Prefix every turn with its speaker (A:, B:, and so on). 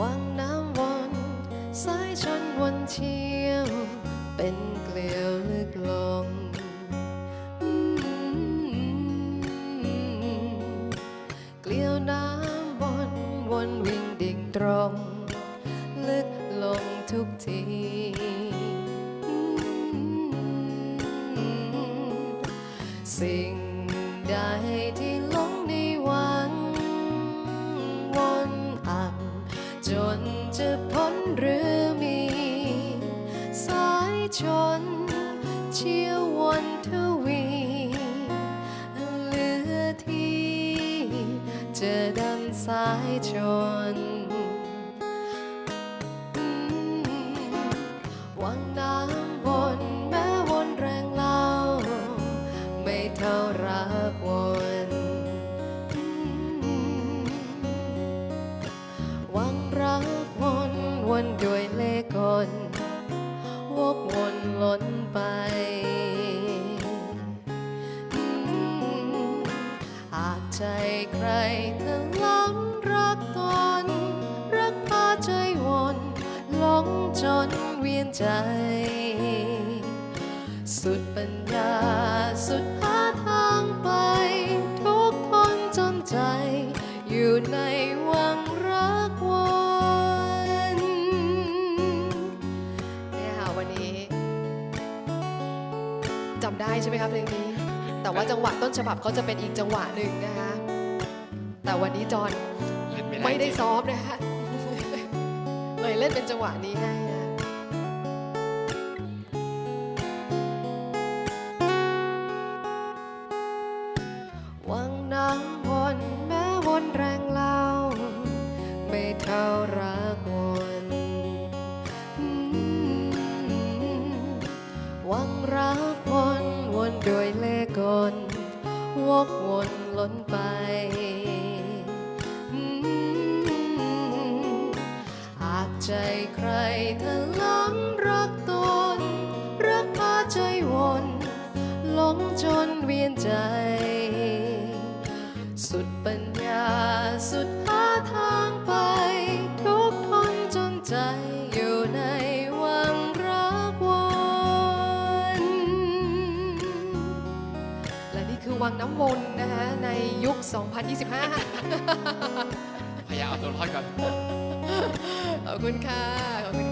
A: วังน้ำวนสายชนวนเที่ยว เป็นเกลียวลึกลงเกลียวน้ำวนวนวิ่งดิ่งตรง ลึกลงทุกทีสิ่งใดที่ จะพ้นหรือมี สายชน เชี่ยววนทวีเหลือที่ จะดันสายชน วยเล่กลวกวนล้นไป หากใจใครเธอล้ำรักตน รักพาใจวนหลงจนเวียนใจ สุดปัญญาสุดหา จำได้ใช่ไหมครับเพลงนี้ แต่ว่าจังหวะต้นฉบับเขาจะเป็นอีกจังหวะหนึ่งนะคะ แต่วันนี้จอน
B: เล่น
A: ไม่ได้
B: จริง
A: ซ้อมนะฮะเลยเล่นเป็นจังหวะนี้ให้นะวังน้ำวนแม้วนแรงเล่าไม่เท่ารักวนอืมวังรักวน วนด้วยเล่กลวกวนล้นไปอากใจใครเธอล้ำรักตน รักพาใจวนหลงจนเวียนใจ สุดปัญญาสุด วังน้ำวนนะคะในยุค 2025
B: พยายามเอาตัวรอดก่อน
A: ขอบคุณค่ะ ขอบคุณ